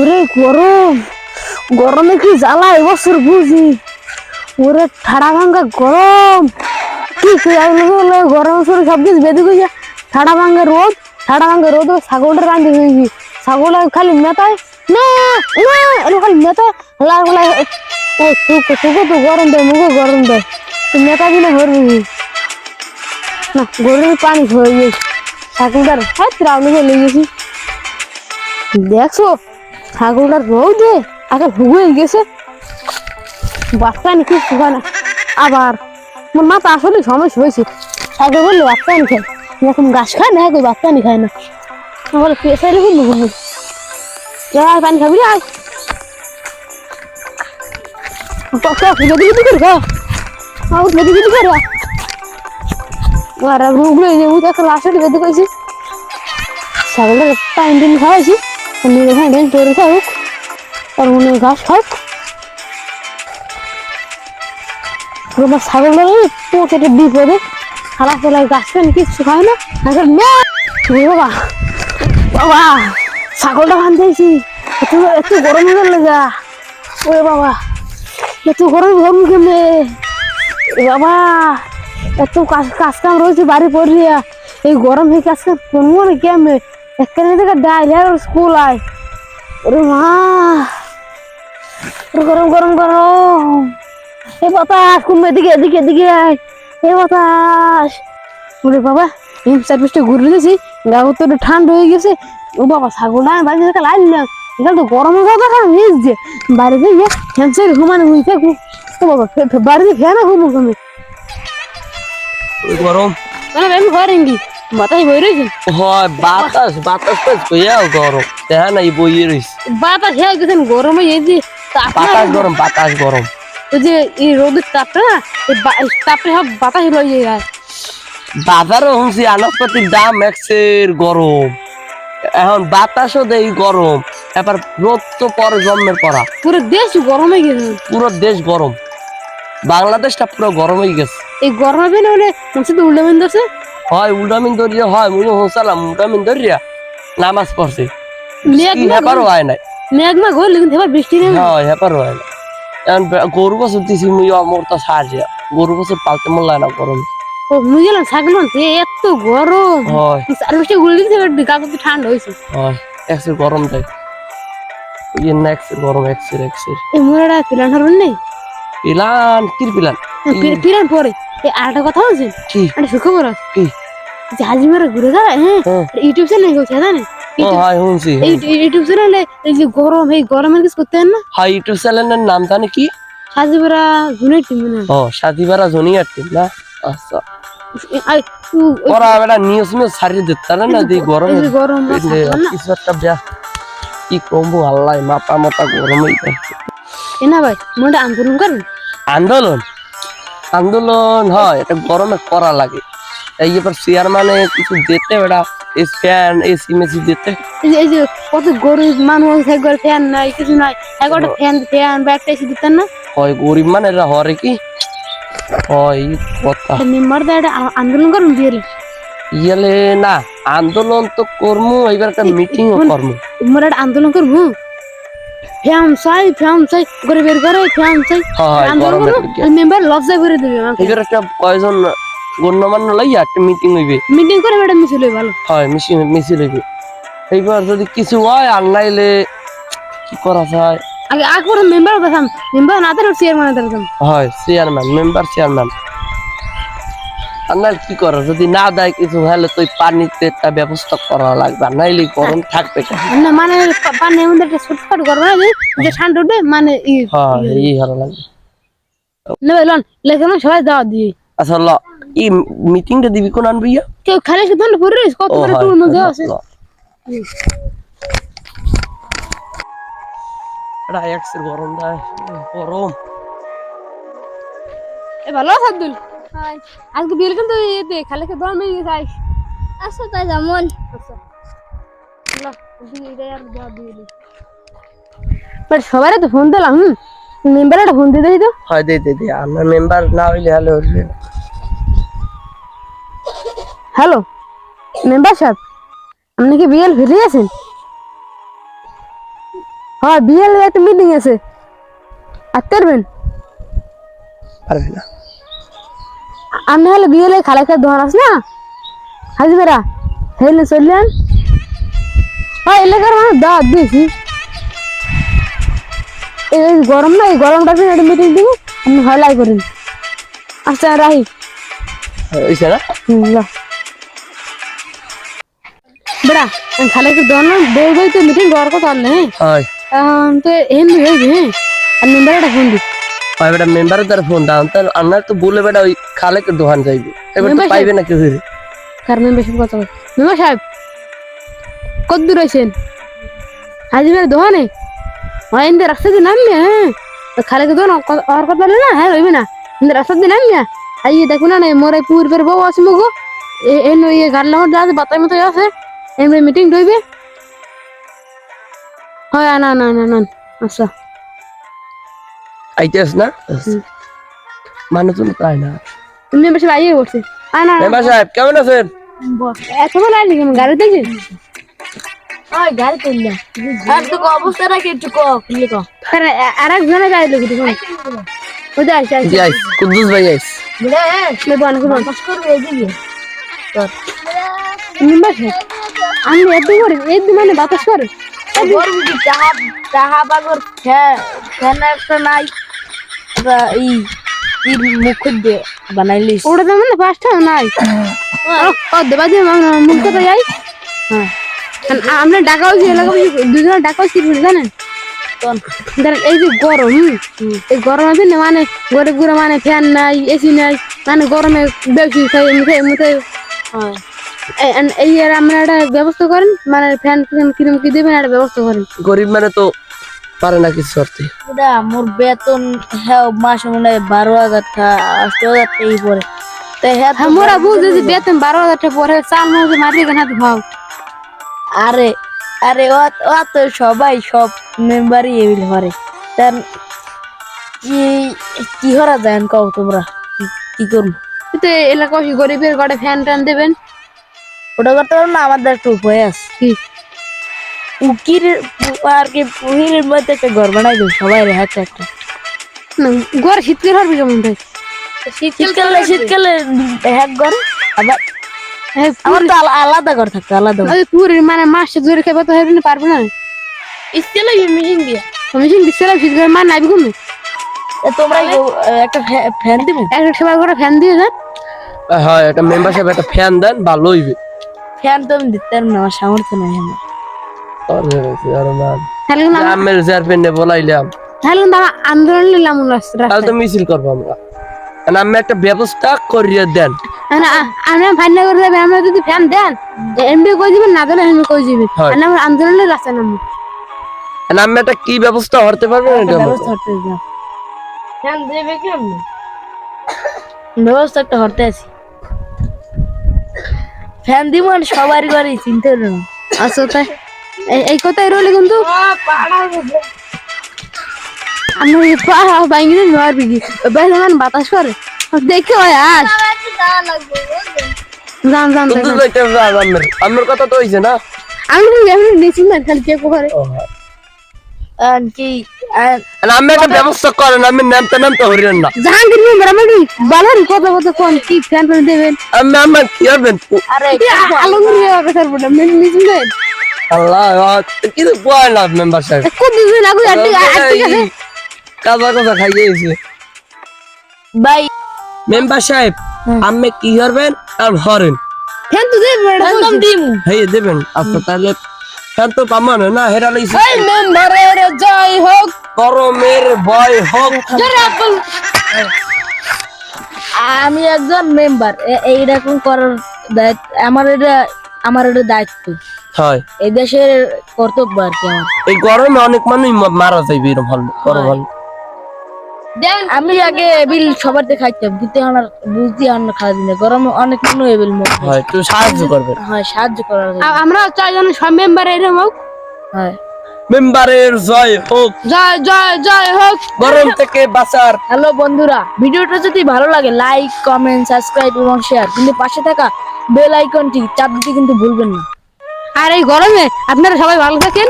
ওরে গরম। গরমে কি জ্বালা এবছর বুঝি। ওরে ঠাড়া ভাঙ্গা গরম। কি গরম সরে সব কিছু বেঁধে গেছে ঠাড়া ভাঙ্গা রোদ, ঠাড়া ভাঙ্গা রোদ, ছাগলটা রাঁধি হয়েছি। ছাগল খালি মেতায় না খালি মেতায়, লাল ও তুকে তুকে তো গরম দেয় মুখে গরম দেয় তুই মেতা দিলে ভরবি না গরমে পানি হয়ে গেছে ছাগলটার হাত রাউন্ড হয়ে গেছি। দেখছ? ছাগলটার রোদে আগে ভুগে গেছে। বাচ্চা নি কি শুকায় না। আবার, মোর মাথা আসলে সমস্যা হয়েছে। ছাগল বললে, বাচ্চা নি খায় এরকম গাছ খায় না বাচ্চা নি খায় না। বলে বলব আয় পানি খাবি, আয়। ছাগলটা টাইম খাওয়াইছি। ছাগলটা পকেটে বিপদে। খালা ফেলা গাছ কিচ্ছু খায় না। বাবা বাবা, ছাগলটা বান্ধাইছি এত এত গরম হয়ে গা ওরে বাবা, এত গরম গরম কেমনে? বাবা, এত কাজ কাজ কাম রয়েছে বাড়ি পড়িয়া। এই গরম হয়ে কাজ কাম করব না কেমনে? এখানে থেকে ডাইলে স্কুল আয়। ওরে মা। গরম গরম গরম। এ বাতাস কুমে এদিকে এদিকে এদিকে আয়। এ বাতাস। ওরে বাবা এই সার্ভিসটা ঘুরে দিয়েছি। তো ঠান্ডা হয়ে গেছে। ও বাবা ছাগলটা আমি বাড়ি থেকে লাইলাম এখানে তো গরম হয়ে যাবে খারাপ ভিজছে বাড়িতে গিয়ে ফ্যান ঘুমানো হয়ে থাকব ও বাবা বাড়িতে ফ্যানে ঘুমো ঘুমে গরম। আমি ঘরে বাতাস বই রয়েছে? হয় বাতাস বাতাস তো গরম। দেখা নাই রইছে বাতাস হয়ে গেছেন গরমে এই যে বাতাস গরম বাতাস গরম। ওই যে এই রোদের তাপটা না এই সব বাতাস যায়। বাজারও শুনছি আনাজপাতির দাম একসের গরম। এখন বাতাসও দেই গরম। এবার রোদ তো পরে জন্মের পড়া পুরো দেশ গরমে গেছে। পুরো দেশ গরম। বাংলাদেশটা পুরো গরম হয়ে গেছে। এই গরমে পেলে হলে বিন্দু আছে? হয় উল্টামিন দরিয়া হয় মুই হোসালাম উল্টামিন দরিয়া নামাজ পড়ছে। না হয় নাই। মেঘ না ঘর কিন্তু এবার বৃষ্টি নেই হয় হেপারও হয় না এখন গরু বছর দিছি মুই অমর তো সাহায্য গরু বছর পালতে মোল্লা না গরম। ও মুই গেলাম ছাগল আনতে, এত গরম। হয়। আর বৃষ্টি গুলো এবার কাগজ তো ঠান্ডা হয়েছে হয় একসের গরম দেয় ইয়ে না একসের গরম একসের একসের। এই মুরাটা পিলান হারবেন নেই? পিলান কির পিলান? পি- পিলান পরে। আরেকটা কথা বলছেন একটা সুখবর কি? হাজিমারা ঘুরে দাঁড়ায় হ্যাঁ? হ্যাঁ। ইউটিউব চ্যানেল ও হয় শুনছি এই ইউটিউব চ্যানেলে এই যে গরম এই গরমের কিছু করতে না? হয় ইউটিউব চ্যানেলের নাম জানি কি? হাজিমারা ঘুরে টিম না ও সাথীবারা জুনিয়র টিম না? আচ্ছা। আর ওরা বেটা নিউজ নিউজ ছাড়িয়ে দিতে পারে না? গরম যে গরম না থাকল না? কিছু একটা ব্যাস কি কমবো আল্লাহ মাথা মাথা গরম হয়ে যায় এ না ভাই মনটা আন্দোলন করেন আন্দোলন? আন্দোলন হয় এটা গরমে করা লাগে। এই এবার চেয়ারম্যানে কিছু দিতে বেটা এই ফ্যান এসি মেসি দিতে এই যে এই কত গরিব মানুষ একবার ফ্যান নাই কিছু নাই। একবারটা ফ্যান ফ্যান বা একটা এসে দিতেন না? হয় গরিব মানে এরা হরে কি? হয় এই কথা। মেম্বার দা আন্দোলন করুন দিয়ে ইয়েলে না আন্দোলন তো করমু এবার একটা মিটিং ও করমু। আন্দোলন করব? ফ্যান চাই ফ্যান চাই গরিবের ঘরে ফ্যান চাই। হয় দিকে। মেম্বার লজ্জা করে দেবে এবার একটা কয়জন গণ্যমান্য লইয়া একটা মিটিং হইবে? মিটিং করে এটা মিছিল হয়ে ভালো। হয় মিছিল মিছিল হইবে। এইবার যদি কিছু হয় আর নাইলে কি করা যায়? আগে আগ মেম্বার দেখাম মেম্বার না তার চেয়ারম্যান হয় চেয়ারম্যান মেম্বার চেয়ারম্যান আর নাইলে কি করা? যদি না দেয় কিছু হলে তো ওই পানিতে একটা ব্যবস্থা করা লাগবে। নাইলে গরম থাকবে না মানে পা- পানির মধ্যে একটা ছোটখাটো করব না যে ঠান্ডা উঠবে মানে ই হয় এই ভালো লাগবে। নেবে লন লেখে না সবাই দাওয়া দিয়ে। আচ্ছা ল এই মিটিংটা দিবি কোন আনবি কেউ খালি পড়ে রয়েছে কত করে হয় টুর মধ্যে আছে। এটা একসের গরম দেয় গরম। এ ভালো আছে আব্দুল। আজকে বিয়ের কিন্তু এতে খালি কে দম মেয়ে যাই আচ্ছা তাই যেমন। আচ্ছা। লা দিয়ে আর দাও দিয়ে দে বাট সবারে তো ফোন দিলাম হুম? মেম্বার একটা ফোন দিয়ে দিই তো। হয় দে দে দে আমার মেম্বার না হইলে হলে হইলে হ্যালো মেম্বার সাহেব আপনি কি বিয়েল ফিরে আছেন? হ্যাঁ বিয়ের একটা মিটিং আছে। আর পারবেন পারবে না। আমি হলে বিয়ে লেগে খালা খেয়ে দোকান আছে না? হাজি বেড়া হেলে চললেন। হ্যাঁ এলাকার মানুষ দাওয়াত দিয়েছি এই গরম না এই গরমটা একটা মিটিং দিব আপনি হলাই করেন আচ্ছা রাহি। না যাও। বেড়া আমি খালা খেয়ে দোকান বই বই তো মিটিং দেওয়ার কথা আনলে হ্যাঁ? তো এমনি হয়েছে হ্যাঁ? আর মেম্বারটা ফোন দি হয় বেটা মেম্বারের ফোন দাও তার আন্নার তো বলে বেটা ওই খালেকে দোকান যাইবে। এবার তো পাইবে না কেউ কার মেম্বার সাহেব কথা মেম্বার সাহেব কত দূর আছেন হাজিমের দোকানে ইন্দে রাস্তা দিয়ে নামবে হ্যাঁ? তো খালে দোকান আর কথা না? হ্যাঁ রইবে না। ইন্দে রাস্তা দিয়ে নামবে? আই দেখুন না মোর পূর্বের বউ আছে মুগো এন ওই গাড়লাম যা আছে বাতার মতো আছে। এমনি মিটিং রইবে? হয় না না না না আচ্ছা। আইতেছ না? মানুষ তো তাই না। মেম্বার সাহেব আইয়ে বসছে আয় না মেম্বার সাহেব কেমন আছেন? এতক্ষণ আইলি কেমন গাড়ি দেখি? ওই গাড়ি তুললা আর তো অবস্থা রাখি একটু ক খুলে ক। আর একজনের গাড়ি লোক দেখুন ওই দেখ জি আইস কুদ্দুস ভাই আইস বুড়া লেবু আনকো বল বাস করবে এদিকে। মেম্বার সাহেব আমি এত করে এই মানে বাতাস করে। বড় বুঝি চাহা চাহা বাগর ফ্যান একটা নাই। এই ইর মুখ দিয়ে বানাইলিস ওটা তো মানে পাঁচটা নাই। ও, দেবা দিয়ে যাই। হ্যাঁ। আমরা ডাকা হয়েছি এলাকা দুজনে ডাকা হয়েছি জানেন? ধরেন এই যে গরম হুম, এই গরমের দিনে মানে ঘরে ঘুরে মানে ফ্যান নাই এসি নাই মানে গরমে বেশি খাই মুখে মুখে এই- এই আর আমরা একটা ব্যবস্থা করেন মানে ফ্যান ফ্যান কিরম কি দেবেন একটা ব্যবস্থা করেন। গরিব মানে তো পারে না কিছু করতে মোর বেতন হ্যাঁ মাসে মনে হয় বারো হাজার টা আষ্ট হাজার পরে হ্যাঁ মোরা বুঝতে যে বেতন বারো হাজার টাকা পরে চাল মারি কেন ভাও আরে আরে ও ও তো সবাই সব মেম্বারই এবিল করে তার কি কি করা যায় কও তোমরা? কি- করব? তো এলাকা গরিবের ঘরে ফ্যান ট্যান দেবেন। ওটা করতে পারো না আমাদের একটা উপায় আছে। উকির আর কি পুহিরের মধ্যে একটা ঘর বানাই দেবো সবাই রে হাতে একটা। ঘর শীতকাল হবে কেমন তাই শীতকালে শীতকালে হ্যাক ঘর আবার আমার তো আলাদা ঘর থাকতো আলাদা ঘর। পুরীর মানে মাসে জোরে খেতে তো হবে না পারবে না। শীতকালে মিশিং দিয়ে যদি বিশ্বরাম শীতকাল মানে নাইবি কমে এ তোমরা একটা ফ্যান দিবে? একটা সবার ঘরে ফ্যান দিয়ে যান হয় একটা মেম্বার সাহেব একটা ফ্যান দেন ভালো হইবে ফ্যান তো আমি দিতে পারব না আমার সামর্থ্য নাই আমার। আমরা- আমের চেয়ারম্যানে বলাইলাম। তাহলে আমরা আন্দোলন নিলাম তাহলে তো মিছিল করব আমরা। আমি একটা ব্যবস্থা করিয়ে দেন। আমরা ফাইনা করে দেবেন আমরা যদি ফ্যান দেন এমডি কই দিবেন না দিলে এমডি কই দিবেন আর আমরা আন্দোলনের রাস্তা নামবো। আমি একটা কি ব্যবস্থা করতে পারবেন এটা ব্যবস্থা করতে দিলাম ফ্যান দেবে কেমন ব্যবস্থা একটা করতে আছি। ফ্যান দিব আর সবার ঘরে চিনতে না আচ্ছা তাই। এই- এই কথাই রইলে কিন্তু। আমি বাইঙ্গি ঘর বিঘি বেশ আমার বাতাস করে। দেখে হয় আস। জান জান হবে আমের আমের কথা তো হইছে না? আমি এমনি নিচি না খালি কে করে। হয়। কি আর আমি একটা ব্যবস্থা করেন। আমি নামতে নামতে হরিয়েন না। জাহাঙ্গীর মেম্বার আমি বালার কত কত কোন কি ফ্যান ফ্যান দেবেন? আমি আমার কি হবেন আরে আলমগীর কথা বলে নিচি দেন। আল্লাহ কিন্তু বয় না মেম্বার সাহেব কত আগে আটটি আটটি আছে কাজা কাজা খাইয়েছে ভাই মেম্বার সাহেব আমি কি করবেন? আর হরেন ফ্যান তো দেবেন একদম দিমু। হয়ে দেবেন। আচ্ছা তাহলে ফ্যান তো পামান না হেরা লইছে। এই মেম্বারের জয় হোক। গরমের ভয় হোক। আমি একজন মেম্বার এইরকম করার দায়িত্ব আমার এটা আমার এটা দায়িত্ব। হয়। এই দেশের কর্তব্য আর কি আমার। এই গরমে অনেক মানুষ মারা যাইবে এরকম হল গরম হল। আমি আগে এবিল সবার দিয়ে খাইতাম এখন আর বুঝতে আর খাওয়া দিন গরমে অনেক মানুষ এবিল মরে হয় সাহায্য করবেন হয় সাহায্য করার আমরা চারজন সব মেম্বার এরকম হোক। হয়। মেম্বারের জয় হোক। জয় জয় জয় হোক। গরম থেকে বাঁচার। হ্যালো বন্ধুরা ভিডিওটা যদি ভালো লাগে লাইক কমেন্ট সাবস্ক্রাইব এবং শেয়ার কিন্তু পাশে থাকা বেল আইকনটি চাপ দিতে কিন্তু ভুলবেন না। আর এই গরমে আপনারা সবাই ভালো থাকেন।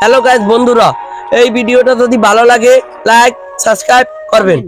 হ্যালো গাইজ বন্ধুরা, এই ভিডিওটা যদি ভালো লাগে লাইক সাবস্ক্রাইব করবেন।